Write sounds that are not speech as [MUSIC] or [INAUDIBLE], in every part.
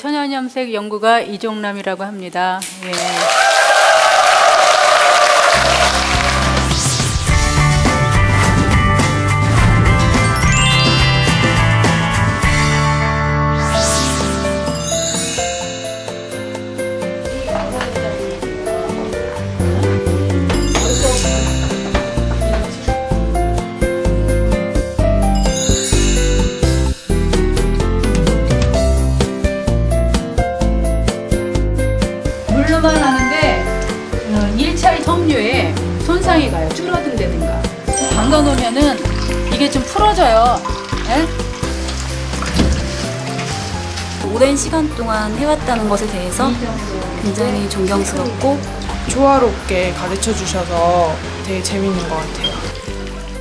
천연염색 연구가 이종남이라고 합니다. 예. 예? 오랜 시간 동안 해왔다는 것에 대해서 굉장히 존경스럽고 조화롭게 가르쳐 주셔서 되게 재밌는 것 같아요.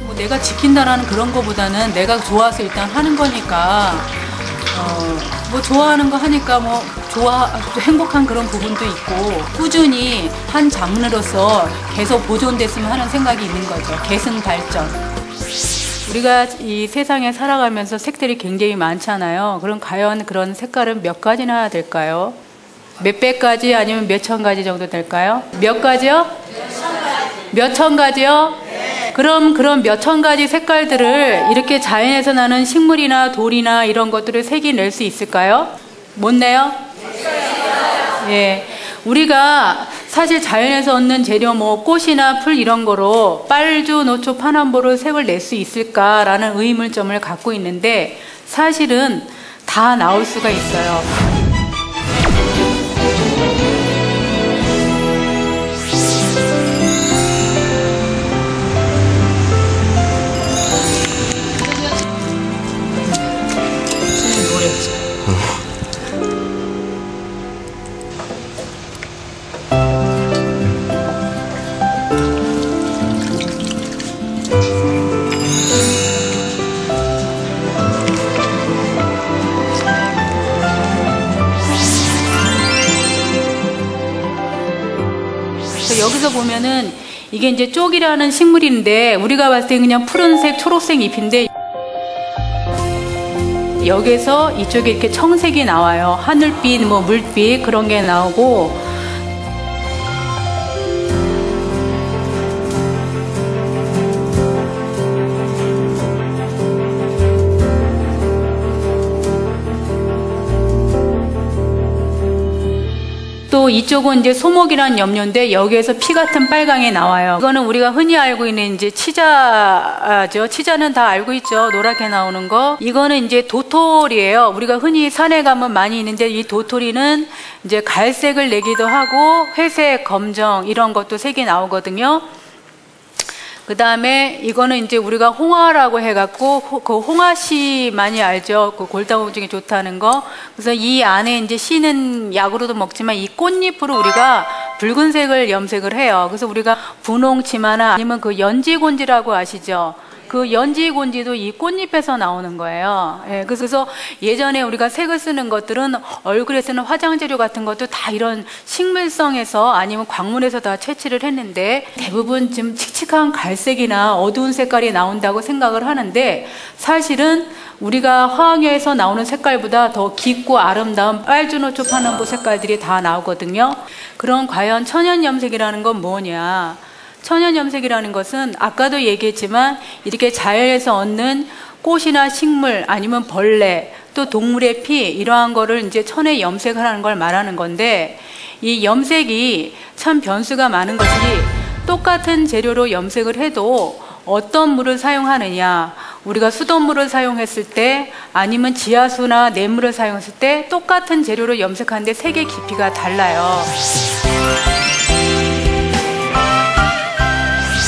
뭐 내가 지킨다라는 그런 거보다는 내가 좋아서 일단 하는 거니까 어, 뭐 좋아하는 거 하니까 뭐 좋아 행복한 그런 부분도 있고 꾸준히 한 장르로서 계속 보존됐으면 하는 생각이 있는 거죠. 계승 발전. 우리가 이 세상에 살아가면서 색들이 굉장히 많잖아요. 그럼 과연 그런 색깔은 몇 가지나 될까요? 몇 백 가지 아니면 몇 천 가지 정도 될까요? 몇 가지요? 몇 천 가지요? 그럼 그런 몇 천 가지 색깔들을 이렇게 자연에서 나는 식물이나 돌이나 이런 것들을 색이 낼 수 있을까요? 못 내요? 예. 우리가 사실 자연에서 얻는 재료 뭐 꽃이나 풀 이런 거로 빨주, 노초, 파남보를 색을 낼 수 있을까라는 의문점을 갖고 있는데 사실은 다 나올 수가 있어요. 여기서 보면은 이게 이제 쪽이라는 식물인데 우리가 봤을 때 그냥 푸른색, 초록색 잎인데 여기서 이쪽에 이렇게 청색이 나와요. 하늘빛, 뭐 물빛 그런 게 나오고 이쪽은 이제 소목이란 염료인데 여기에서 피 같은 빨강이 나와요. 이거는 우리가 흔히 알고 있는 이제 치자죠. 치자는 다 알고 있죠. 노랗게 나오는 거. 이거는 이제 도토리예요. 우리가 흔히 산에 가면 많이 있는데 이 도토리는 이제 갈색을 내기도 하고 회색, 검정 이런 것도 색이 나오거든요. 그 다음에 이거는 이제 우리가 홍화라고 해갖고 호- 그 홍화씨 많이 알죠? 그 골다공증에 좋다는 거. 그래서 이 안에 이제 씨는 약으로도 먹지만 이 꽃잎으로 우리가 붉은색을 염색을 해요. 그래서 우리가 분홍치마나 아니면 그 연지곤지라고 아시죠? 그 연지 곤지도 이 꽃잎에서 나오는 거예요. 예, 그래서 예전에 우리가 색을 쓰는 것들은 얼굴에 쓰는 화장 재료 같은 것도 다 이런 식물성에서 아니면 광물에서 다 채취를 했는데 대부분 지금 칙칙한 갈색이나 어두운 색깔이 나온다고 생각을 하는데 사실은 우리가 화학여에서 나오는 색깔보다 더 깊고 아름다운 빨주노초 파남보 색깔들이 다 나오거든요. 그럼 과연 천연염색이라는 건 뭐냐? 천연염색이라는 것은 아까도 얘기했지만 이렇게 자연에서 얻는 꽃이나 식물 아니면 벌레 또 동물의 피 이러한 거를 이제 천에 염색을 하는 걸 말하는 건데 이 염색이 참 변수가 많은 것이 똑같은 재료로 염색을 해도 어떤 물을 사용하느냐 우리가 수돗물을 사용했을 때 아니면 지하수나 냇물을 사용했을 때 똑같은 재료로 염색하는데 색의 깊이가 달라요.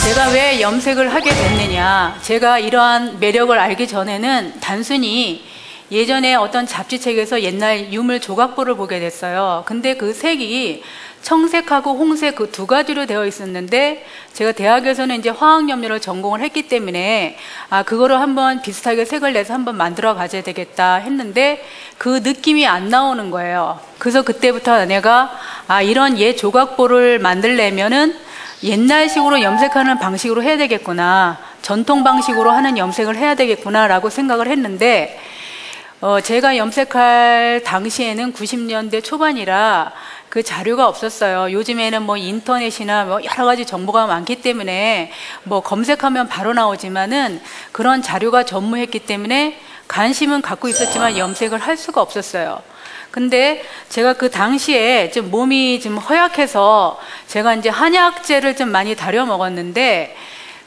제가 왜 염색을 하게 됐느냐. 제가 이러한 매력을 알기 전에는 단순히 예전에 어떤 잡지책에서 옛날 유물 조각보를 보게 됐어요. 근데 그 색이 청색하고 홍색 그 두 가지로 되어 있었는데 제가 대학에서는 이제 화학염료를 전공을 했기 때문에 아 그거를 한번 비슷하게 색을 내서 한번 만들어 가져야 되겠다 했는데 그 느낌이 안 나오는 거예요. 그래서 그때부터 내가 아 이런 옛 조각보를 만들려면은 옛날식으로 염색하는 방식으로 해야 되겠구나. 전통 방식으로 하는 염색을 해야 되겠구나라고 생각을 했는데 어, 제가 염색할 당시에는 90년대 초반이라 그 자료가 없었어요. 요즘에는 뭐 인터넷이나 뭐 여러 가지 정보가 많기 때문에 뭐 검색하면 바로 나오지만은 그런 자료가 전무했기 때문에 관심은 갖고 있었지만 염색을 할 수가 없었어요. 근데 제가 그 당시에 좀 몸이 좀 허약해서 제가 이제 한약재를 좀 많이 다려 먹었는데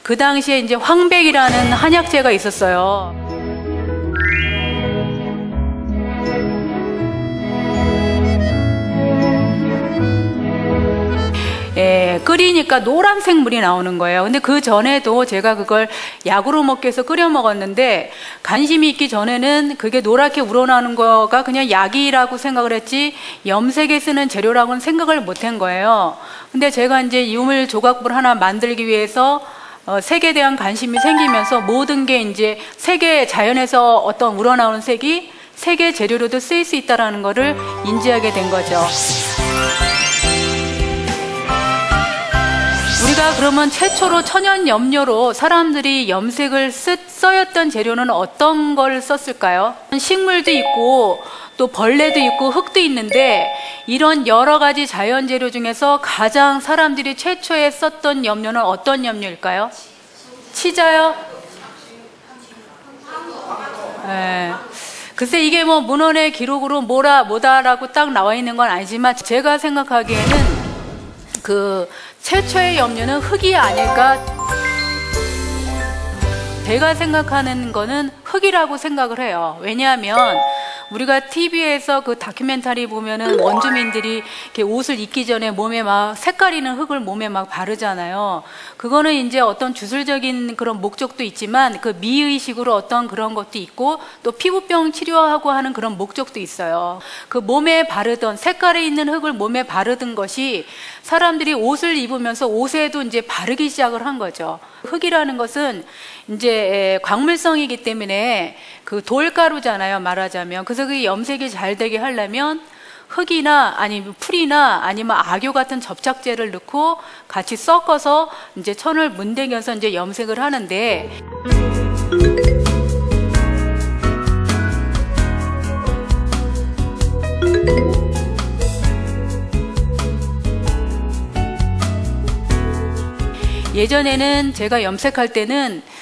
그 당시에 이제 황백이라는 한약재가 있었어요. 예, 끓이니까 노란색 물이 나오는 거예요. 근데 그 전에도 제가 그걸 약으로 먹기 위해서 끓여 먹었는데 관심이 있기 전에는 그게 노랗게 우러나는 거가 그냥 약이라고 생각을 했지 염색에 쓰는 재료라고는 생각을 못 한 거예요. 근데 제가 이제 유물 조각불 하나 만들기 위해서 어, 색에 대한 관심이 생기면서 모든 게 이제 색의 자연에서 어떤 우러나오는 색이 색의 재료로도 쓰일 수 있다라는 거를 인지하게 된 거죠. 우리가 그러면 최초로 천연 염료로 사람들이 염색을 쓰, 써였던 재료는 어떤 걸 썼을까요? 식물도 있고 또 벌레도 있고 흙도 있는데 이런 여러 가지 자연 재료 중에서 가장 사람들이 최초에 썼던 염료는 어떤 염료일까요? 치자요? 네. 글쎄 이게 뭐 문헌의 기록으로 뭐라 뭐다라고 딱 나와 있는 건 아니지만 제가 생각하기에는 그 최초의 염료는 흙이 아닐까 제가 생각하는 거는 흙이라고 생각을 해요. 왜냐하면 우리가 TV에서 그 다큐멘터리 보면은 원주민들이 이렇게 옷을 입기 전에 몸에 막 색깔 있는 흙을 몸에 막 바르잖아요. 그거는 이제 어떤 주술적인 그런 목적도 있지만 그 미의식으로 어떤 그런 것도 있고 또 피부병 치료하고 하는 그런 목적도 있어요. 그 몸에 바르던 색깔에 있는 흙을 몸에 바르던 것이 사람들이 옷을 입으면서 옷에도 이제 바르기 시작을 한 거죠. 흙이라는 것은 이제 광물성이기 때문에 그 돌가루잖아요, 말하자면. 그래서 그 염색이 잘 되게 하려면 흙이나 아니면 풀이나 아니면 악교 같은 접착제를 넣고 같이 섞어서 이제 천을 문대겨서 이제 염색을 하는데 예전에는 제가 염색할 때는 어,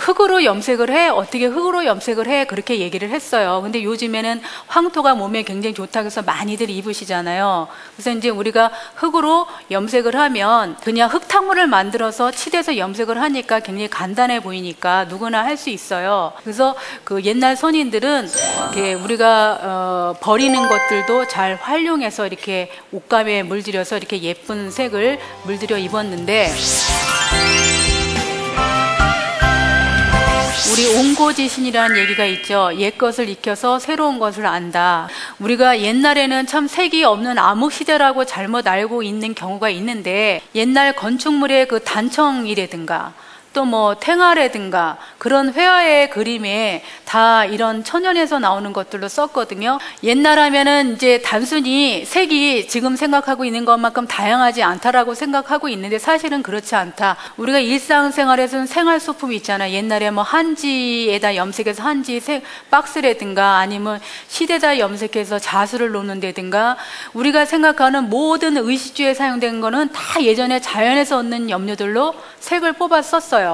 흙으로 염색을 해 어떻게 흙으로 염색을 해 그렇게 얘기를 했어요. 근데 요즘에는 황토가 몸에 굉장히 좋다고 해서 많이들 입으시잖아요. 그래서 이제 우리가 흙으로 염색을 하면 그냥 흙탕물을 만들어서 치대서 염색을 하니까 굉장히 간단해 보이니까 누구나 할 수 있어요. 그래서 그 옛날 선인들은 우리가 어, 버리는 것들도 잘 활용해서 이렇게 옷감에 물들여서 이렇게 예쁜 색을 물들여 입었는데. 우리 옹고지신이라는 얘기가 있죠. 옛 것을 익혀서 새로운 것을 안다. 우리가 옛날에는 참 색이 없는 암흑 시대라고 잘못 알고 있는 경우가 있는데 옛날 건축물의 그 단청이라든가 또 뭐 탱화라든가 그런 회화의 그림에 다 이런 천연에서 나오는 것들로 썼거든요. 옛날 하면은 이제 단순히 색이 지금 생각하고 있는 것만큼 다양하지 않다라고 생각하고 있는데 사실은 그렇지 않다. 우리가 일상생활에서는 생활 소품이 있잖아. 옛날에 뭐 한지에다 염색해서 한지 색 박스라든가 아니면 시대다 염색해서 자수를 놓는다든가 우리가 생각하는 모든 의식주에 사용된 거는 다 예전에 자연에서 얻는 염료들로 색을 뽑아 썼어요.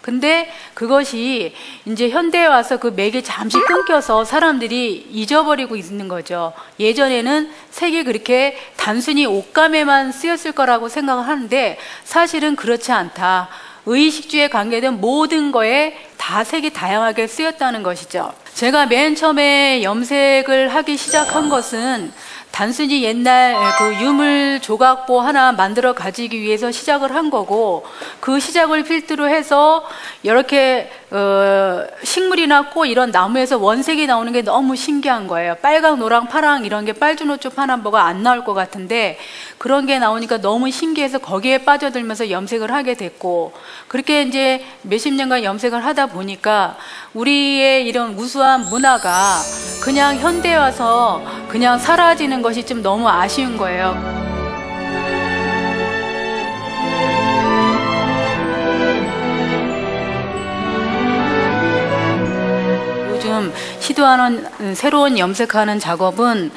근데 그것이 이제 현대에 와서 그 맥이 잠시 끊겨서 사람들이 잊어버리고 있는 거죠. 예전에는 색이 그렇게 단순히 옷감에만 쓰였을 거라고 생각을 하는데 사실은 그렇지 않다. 의식주에 관계된 모든 거에 다 색이 다양하게 쓰였다는 것이죠. 제가 맨 처음에 염색을 하기 시작한 것은 단순히 옛날 그 유물 조각보 하나 만들어 가지기 위해서 시작을 한 거고 그 시작을 필두로 해서 이렇게 어, 식물이나 꽃 이런 나무에서 원색이 나오는 게 너무 신기한 거예요. 빨강, 노랑, 파랑 이런 게 빨주노초 파남보가 안 나올 것 같은데 그런 게 나오니까 너무 신기해서 거기에 빠져들면서 염색을 하게 됐고 그렇게 이제 몇십 년간 염색을 하다 보니까 우리의 이런 우수한 문화가 그냥 현대에 와서 그냥 사라지는 것이 좀 너무 아쉬운 거예요. 시도하는 음, 새로운 염색하는 작업은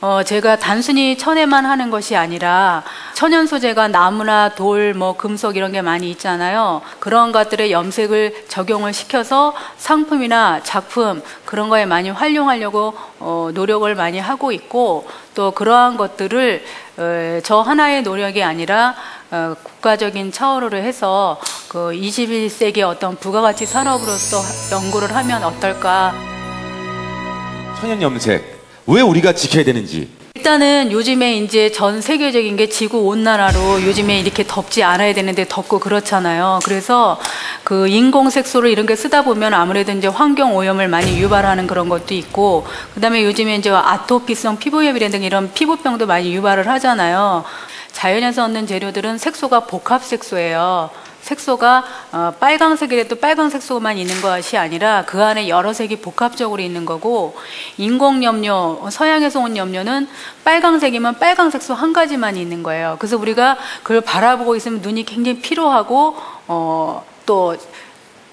어, 제가 단순히 천에만 하는 것이 아니라 천연 소재가 나무나 돌, 뭐 금속 이런 게 많이 있잖아요. 그런 것들의 염색을 적용을 시켜서 상품이나 작품 그런 거에 많이 활용하려고 어, 노력을 많이 하고 있고 또 그러한 것들을 어, 저 하나의 노력이 아니라 어, 국가적인 차원으로 해서 그 21세기 어떤 부가가치 산업으로서 연구를 하면 어떨까 천연 염색 왜 우리가 지켜야 되는지 일단은 요즘에 이제 전 세계적인 게 지구 온난화로 요즘에 이렇게 덥지 않아야 되는데 덥고 그렇잖아요. 그래서 그 인공 색소를 이런 게 쓰다 보면 아무래도 이제 환경 오염을 많이 유발하는 그런 것도 있고 그다음에 요즘에 이제 아토피성 피부염이라든 이런 피부병도 많이 유발을 하잖아요. 자연에서 얻는 재료들은 색소가 복합 색소예요. 색소가 어, 빨강색이라도 빨강 색소만 있는 것이 아니라 그 안에 여러 색이 복합적으로 있는 거고 인공 염료 어, 서양에서 온 염료는 빨강색이면 빨강 색소 한 가지만 있는 거예요. 그래서 우리가 그걸 바라보고 있으면 눈이 굉장히 피로하고 어, 또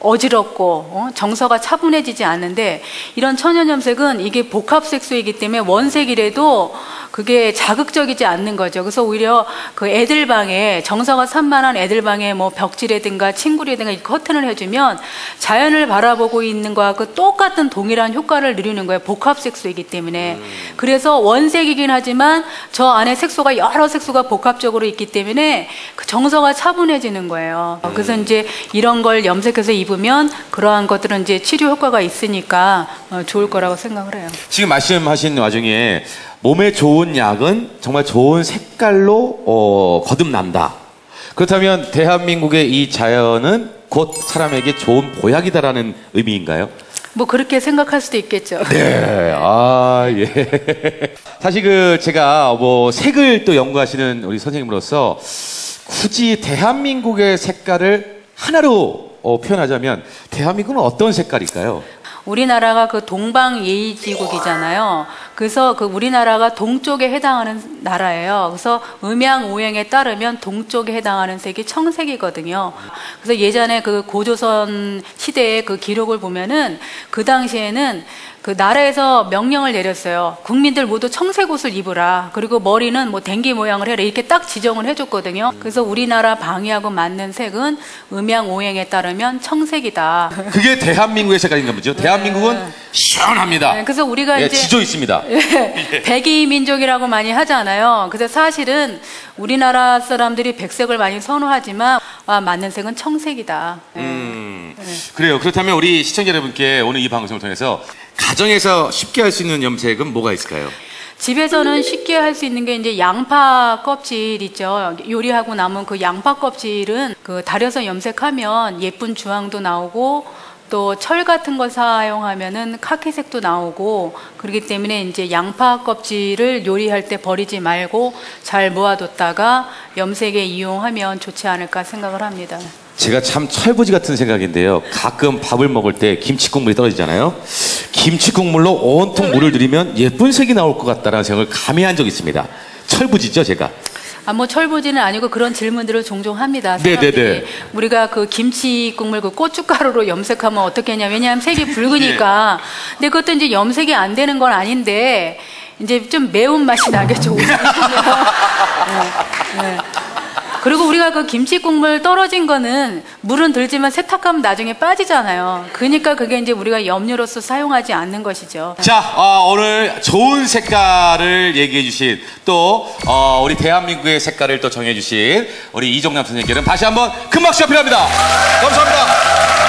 어지럽고 어? 정서가 차분해지지 않는데 이런 천연 염색은 이게 복합 색소이기 때문에 원색이라도 그게 자극적이지 않는 거죠. 그래서 오히려 그 애들 방에 정서가 산만한 애들 방에 뭐 벽지라든가 친구라든가 이 커튼을 해주면 자연을 바라보고 있는 거와 그 똑같은 동일한 효과를 누리는 거예요. 복합 색소이기 때문에 그래서 원색이긴 하지만 저 안에 색소가 여러 색소가 복합적으로 있기 때문에 그 정서가 차분해지는 거예요. 그래서 이제 이런 걸 염색해서 입으면 그러한 것들은 이제 치료 효과가 있으니까 어, 좋을 거라고 생각을 해요. 지금 말씀하신 와중에 몸에 좋은 약은 정말 좋은 색깔로 어, 거듭난다. 그렇다면 대한민국의 이 자연은 곧 사람에게 좋은 보약이다라는 의미인가요? 뭐 그렇게 생각할 수도 있겠죠. 네, 아, 예. 사실 그 제가 뭐 색을 또 연구하시는 우리 선생님으로서 굳이 대한민국의 색깔을 하나로 어, 표현하자면 대한민국은 어떤 색깔일까요? 우리나라가 그 동방예의지국이잖아요. 그래서 그 우리나라가 동쪽에 해당하는 나라예요. 그래서 음양 오행에 따르면 동쪽에 해당하는 색이 청색이거든요. 그래서 예전에 그 고조선 시대의 그 기록을 보면은 그 당시에는 그 나라에서 명령을 내렸어요. 국민들 모두 청색 옷을 입으라. 그리고 머리는 뭐 댕기 모양을 해라. 이렇게 딱 지정을 해줬거든요. 그래서 우리나라 방위하고 맞는 색은 음양 오행에 따르면 청색이다. 그게 대한민국의 색깔인가 보죠. 대한민국은 시원합니다. 네, 그래서 우리가 예, 이제 지조 있습니다. 백이 민족이라고 많이 하잖아요. 그래서 사실은 우리나라 사람들이 백색을 많이 선호하지만 아, 맞는 색은 청색이다. 네. 음, 그래요. 그렇다면 우리 시청자 여러분께 오늘 이 방송을 통해서 가정에서 쉽게 할 수 있는 염색은 뭐가 있을까요? 집에서는 쉽게 할 수 있는 게 이제 양파 껍질 있죠. 요리하고 남은 그 양파 껍질은 그 달여서 염색하면 예쁜 주황도 나오고 또 철 같은 거 사용하면은 카키색도 나오고 그렇기 때문에 이제 양파 껍질을 요리할 때 버리지 말고 잘 모아뒀다가 염색에 이용하면 좋지 않을까 생각을 합니다. 제가 참 철부지 같은 생각인데요. 가끔 밥을 먹을 때 김치 국물이 떨어지잖아요. 김치 국물로 온통 물을 들이면 예쁜 색이 나올 것 같다라는 생각을 감히 한 적이 있습니다. 철부지죠, 제가. 아, 뭐 철부지는 아니고 그런 질문들을 종종 합니다. 네, 사람들이. 네, 네. 우리가 그 김치 국물 그 고춧가루로 염색하면 어떻게 하냐. 왜냐하면 색이 [LAUGHS] 붉으니까. 예. 근데 그것도 이제 염색이 안 되는 건 아닌데 이제 좀 매운 맛이 나겠죠. [LAUGHS] 네, 네. 그리고 우리가 그 김치 국물 떨어진 거는 물은 들지만 세탁하면 나중에 빠지잖아요. 그러니까 그게 이제 우리가 염료로서 사용하지 않는 것이죠. 자, 어, 오늘 좋은 색깔을 얘기해 주신 또 어, 우리 대한민국의 색깔을 또 정해 주신 우리 이종남 선생님께는 다시 한번 큰 박수 필요합니다. 감사합니다.